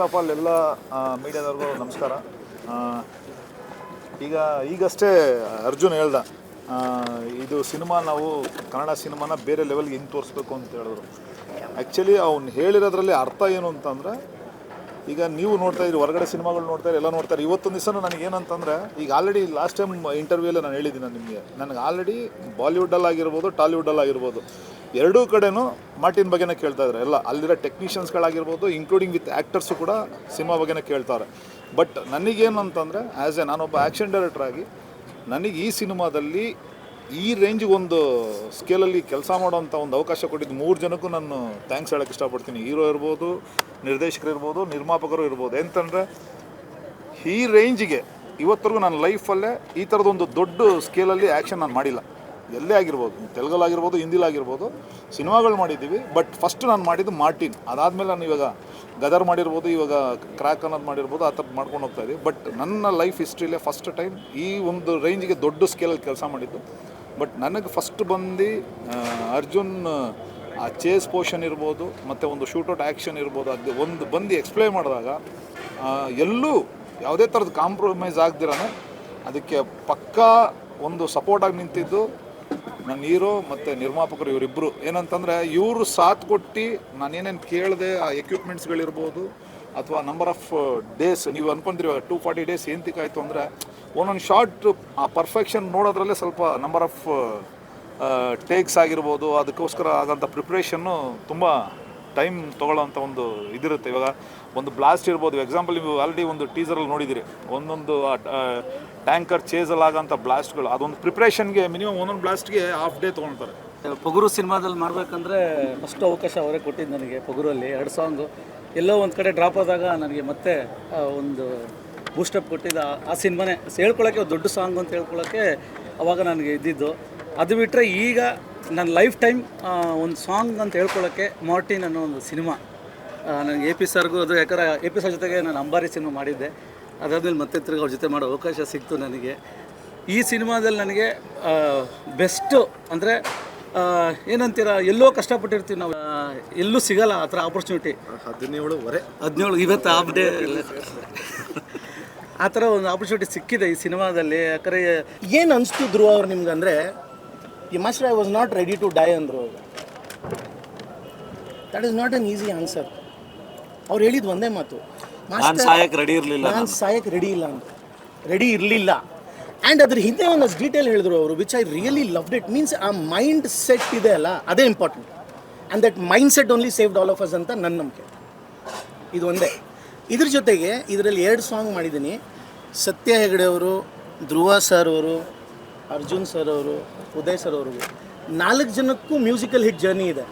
First of all ಎಲ್ಲ ಮೀಡಿಯಾದವ್ರಿಗೂ ನಮಸ್ಕಾರ. ಈಗ, ಈಗಷ್ಟೇ ಅರ್ಜುನ್ ಹೇಳ್ದ ಇದು ಸಿನಿಮಾ ನಾವು ಕನ್ನಡ ಸಿನಿಮಾನ ಬೇರೆ ಲೆವೆಲ್ಗೆ ಹಿಂಗೆ ತೋರಿಸ್ಬೇಕು ಅಂತ ಹೇಳಿದ್ರು. ಆ್ಯಕ್ಚುಲಿ ಅವ್ನು ಹೇಳಿರೋದ್ರಲ್ಲಿ ಅರ್ಥ ಏನು ಅಂತಂದರೆ, ಈಗ ನೀವು ನೋಡ್ತಾ ಇದ್ರಿ ಹೊರಗಡೆ ಸಿನಿಮಾಗಳು ನೋಡ್ತಾ ಎಲ್ಲ ನೋಡ್ತಾರೆ ಇವತ್ತೊಂದು ದಿವಸ ನನಗೆ ಏನಂತಂದರೆ, ಈಗ ಆಲ್ರೆಡಿ ಲಾಸ್ಟ್ ಟೈಮ್ ಇಂಟರ್ವ್ಯೂಲ್ಲೇ ನಾನು ಹೇಳಿದ್ದೀನಿ ನಿಮಗೆ. ನನಗೆ ಆಲ್ರೆಡಿ ಬಾಲಿವುಡಲ್ಲಾಗಿರ್ಬೋದು ಆಗಿರ್ಬೋದು ಎರಡೂ ಕಡೆನೂ ಮಾರ್ಟಿನ್ ಬಗ್ಗೆನೇ ಕೇಳ್ತಾ ಇದ್ದಾರೆ ಎಲ್ಲ ಅಲ್ಲಿರೋ ಟೆಕ್ನಿಷಿಯನ್ಸ್ಗಳಾಗಿರ್ಬೋದು ಇನ್ಕ್ಲೂಡಿಂಗ್ ವಿತ್ ಆ್ಯಕ್ಟರ್ಸು ಕೂಡ ಸಿನಿಮಾ ಬಗ್ಗೆನೇ ಕೇಳ್ತಾರೆ. ಬಟ್ ನನಗೇನು ಅಂತಂದರೆ ಆ್ಯಸ್ ಎ ನಾನೊಬ್ಬ ಆ್ಯಕ್ಷನ್ ಆಗಿ, ನನಗೆ ಈ ಸಿನಿಮಾದಲ್ಲಿ ಈ ರೇಂಜಿಗೆ ಒಂದು ಸ್ಕೇಲಲ್ಲಿ ಕೆಲಸ ಮಾಡೋವಂಥ ಒಂದು ಅವಕಾಶ ಕೊಟ್ಟಿದ್ದು ಮೂರು ಜನಕ್ಕೂ ನಾನು ಥ್ಯಾಂಕ್ಸ್ ಹೇಳೋಕ್ಕೆ ಇಷ್ಟಪಡ್ತೀನಿ. ಹೀರೋ ಇರ್ಬೋದು, ನಿರ್ದೇಶಕರು ಇರ್ಬೋದು, ನಿರ್ಮಾಪಕರು ಇರ್ಬೋದು. ಎಂತಂದರೆ, ಈ ರೇಂಜಿಗೆ ಇವತ್ತರೆಗೂ ನನ್ನ ಲೈಫಲ್ಲೇ ಈ ಥರದೊಂದು ದೊಡ್ಡ ಸ್ಕೇಲಲ್ಲಿ ಆ್ಯಕ್ಷನ್ ನಾನು ಮಾಡಿಲ್ಲ. ಎಲ್ಲೇ ಆಗಿರ್ಬೋದು, ತೆಲುಗಲ್ಲಾಗಿರ್ಬೋದು ಹಿಂದಿಲಾಗಿರ್ಬೋದು ಸಿನಿಮಾಗಳು ಮಾಡಿದ್ದೀವಿ. ಬಟ್ ಫಸ್ಟ್ ನಾನು ಮಾಡಿದ್ದು ಮಾರ್ಟಿನ್ ಅದಾದಮೇಲೆ ನಾನು ಇವಾಗ ಗದರ್ ಮಾಡಿರ್ಬೋದು, ಇವಾಗ ಕ್ರ್ಯಾಕ್ ಅನ್ನೋದು ಮಾಡಿರ್ಬೋದು, ಆ ಥರ ಮಾಡ್ಕೊಂಡು ಹೋಗ್ತಾ ಇದ್ದೀವಿ ಬಟ್ ನನ್ನ ಲೈಫ್ ಹಿಸ್ಟ್ರಿಲೇ ಫಸ್ಟ್ ಟೈಮ್ ಈ ಒಂದು ರೇಂಜ್ಗೆ ದೊಡ್ಡ ಸ್ಕೇಲಲ್ಲಿ ಕೆಲಸ ಮಾಡಿದ್ದು. ಬಟ್ ನನಗೆ ಫಸ್ಟ್ ಬಂದು ಅರ್ಜುನ್, ಆ ಚೇಸ್ ಪೋರ್ಷನ್ ಇರ್ಬೋದು, ಮತ್ತು ಒಂದು ಶೂಟೌಟ್ ಆ್ಯಕ್ಷನ್ ಇರ್ಬೋದು, ಅದು ಒಂದು ಬಂದು ಎಕ್ಸ್ಪ್ಲೈನ್ ಮಾಡಿದಾಗ ಎಲ್ಲೂ ಯಾವುದೇ ಥರದ ಕಾಂಪ್ರಮೈಸ್ ಆಗ್ದಿರಾನೆ, ಅದಕ್ಕೆ ಪಕ್ಕಾ ಒಂದು ಸಪೋರ್ಟಾಗಿ ನಿಂತಿದ್ದು ನನ್ನ ಹೀರೋ ಮತ್ತು ನಿರ್ಮಾಪಕರು ಇವರಿಬ್ಬರು ಏನಂತಂದರೆ ಇವರು ಸಾಥ್ ಕೊಟ್ಟು ನಾನೇನೇನು ಕೇಳಿದೆ ಆ ಎಕ್ವಿಪ್ಮೆಂಟ್ಸ್ಗಳಿರ್ಬೋದು ಅಥವಾ ನಂಬರ್ ಆಫ್ ಡೇಸ್ ನೀವು ಅನ್ಕೊಂತೀರಿ ಟೂ ಫಾರ್ಟಿ ಡೇಸ್ ಏಂತಿಕಾಯ್ತು ಅಂದರೆ ಒಂದೊಂದು ಶಾರ್ಟ್ ಆ ಪರ್ಫೆಕ್ಷನ್ ನೋಡೋದ್ರಲ್ಲೇ ಸ್ವಲ್ಪ ನಂಬರ್ ಆಫ್ ಟೇಕ್ಸ್ ಆಗಿರ್ಬೋದು. ಅದಕ್ಕೋಸ್ಕರ ಆದಂಥ ಪ್ರಿಪ್ರೇಷನ್ನು ತುಂಬ ಟೈಮ್ ತೊಗೊಳ್ಳೋಂಥ ಒಂದು ಇದಿರುತ್ತೆ. ಇವಾಗ ಒಂದು ಬ್ಲಾಸ್ಟ್ ಇರ್ಬೋದು. ಎಕ್ಸಾಂಪಲ್ ನೀವು ಆಲ್ರೆಡಿ ಒಂದು ಟೀಸರಲ್ಲಿ ನೋಡಿದಿರಿ ಒಂದೊಂದು ಟ್ಯಾಂಕರ್ ಚೇಸಲ್ಲಿ ಆಗೋಂಥ ಬ್ಲಾಸ್ಟ್ಗಳು ಅದೊಂದು ಪ್ರಿಪ್ರೇಷನ್ಗೆ ಮಿನಿಮಮ್ ಒಂದೊಂದು ಬ್ಲಾಸ್ಟ್ಗೆ ಹಾಫ್ ಡೇ ತೊಗೊಳ್ತಾರೆ. ಪೊಗುರು ಸಿನಿಮಾದಲ್ಲಿ ಮಾಡಬೇಕಂದ್ರೆ ಫಸ್ಟ್ ಅವಕಾಶ ಅವರೇ ಕೊಟ್ಟಿದ್ದು ನನಗೆ ಪೊಗುರಲ್ಲಿ. ಎರಡು ಸಾಂಗು ಎಲ್ಲೋ ಒಂದು ಕಡೆ ಡ್ರಾಪ್ ಆದಾಗ ನನಗೆ ಮತ್ತೆ ಒಂದು ಬೂಸ್ಟಪ್ ಕೊಟ್ಟಿದ್ದ ಆ- ಆ ಸಿನಿಮಾನೇ. ಹೇಳ್ಕೊಳ್ಳೋಕ್ಕೆ ದೊಡ್ಡ ಸಾಂಗ್ ಅಂತ ಹೇಳ್ಕೊಳ್ಳೋಕ್ಕೆ ಅವಾಗ ನನಗೆ ಇದ್ದಿದ್ದು. ಅದು ಬಿಟ್ಟರೆ ಈಗ ನನ್ನ ಲೈಫ್ ಟೈಮ್ ಒಂದು ಸಾಂಗ್ ಅಂತ ಹೇಳ್ಕೊಳ್ಳೋಕ್ಕೆ ಮಾರ್ಟಿನ್ ಅನ್ನೋ ಒಂದು ಸಿನಿಮಾ. ನನಗೆ ಎ ಪಿ ಸರ್ಗೂ ಅದು ಯಾಕಂದ್ರೆ ಎ ಪಿ ಸರ್ ಜೊತೆಗೆ ನಾನು ಅಂಬಾರಿ ಸಿನಿಮಾ ಮಾಡಿದ್ದೆ. ಅದಾದಮೇಲೆ ಮತ್ತೆ ತಿರ್ಗಿ ಅವ್ರ ಜೊತೆ ಮಾಡೋ ಅವಕಾಶ ಸಿಕ್ತು ನನಗೆ. ಈ ಸಿನಿಮಾದಲ್ಲಿ ನನಗೆ ಬೆಸ್ಟು ಅಂದರೆ ಏನಂತೀರ ಎಲ್ಲೋ ಕಷ್ಟಪಟ್ಟಿರ್ತೀವಿ ನಾವು. ಎಲ್ಲೂ ಸಿಗಲ್ಲ ಆ ಥರ ಆಪರ್ಚುನಿಟಿ ಹದಿನೇಳುವರೆ ಹದಿನೇಳು ಇವತ್ತು ಹಾಫ್ ಡೇ ಆ ಥರ ಒಂದು ಆಪರ್ಚುನಿಟಿ ಸಿಕ್ಕಿದೆ ಈ ಸಿನಿಮಾದಲ್ಲಿ. ಯಾಕಂದರೆ ಏನು ಅನಿಸ್ತು ಧ್ರುವ ಅವ್ರು ನಿಮ್ಗೆ ಅಂದರೆ ಈ must I was not ready to die ಅಂದರು that is not an easy answer ಅವ್ರು ಹೇಳಿದ ಒಂದೇ ಮಾತು. ನಾನು ಸಾಯಕ್ಕೆ ರೆಡಿ ಇರಲಿಲ್ಲ ನಾನು ಸಾಯಕ್ಕೆ ರೆಡಿ ಇಲ್ಲ ಅಂತ. ರೆಡಿ ಇರಲಿಲ್ಲ. ಆ್ಯಂಡ್ ಅದ್ರ ಹಿಂದೆ ಒಂದು ಡೀಟೇಲ್ ಹೇಳಿದ್ರು ಅವರು which I really loved it means ಆ ಮೈಂಡ್ ಸೆಟ್ ಇದೆ ಅಲ್ಲ ಅದೇ important and that mind set only saved all of us ಅಂತ ನನ್ನ ನಂಬಿಕೆ. ಇದು ಒಂದೇ. ಇದ್ರ ಜೊತೆಗೆ ಇದರಲ್ಲಿ ಎರಡು ಸಾಂಗ್ ಮಾಡಿದ್ದೀನಿ ಸತ್ಯ ಹೆಗಡೆ ಅವರು ಧ್ರುವ ಸರ್ ಅವರು ಅರ್ಜುನ್ ಸರ್ ಅವರು ಉದಯ್ ಸರ್ ಅವ್ರಿಗೂ ನಾಲ್ಕು ಜನಕ್ಕೂ ಮ್ಯೂಸಿಕಲ್ ಹಿಟ್ ಜರ್ನಿ ಇದೆ.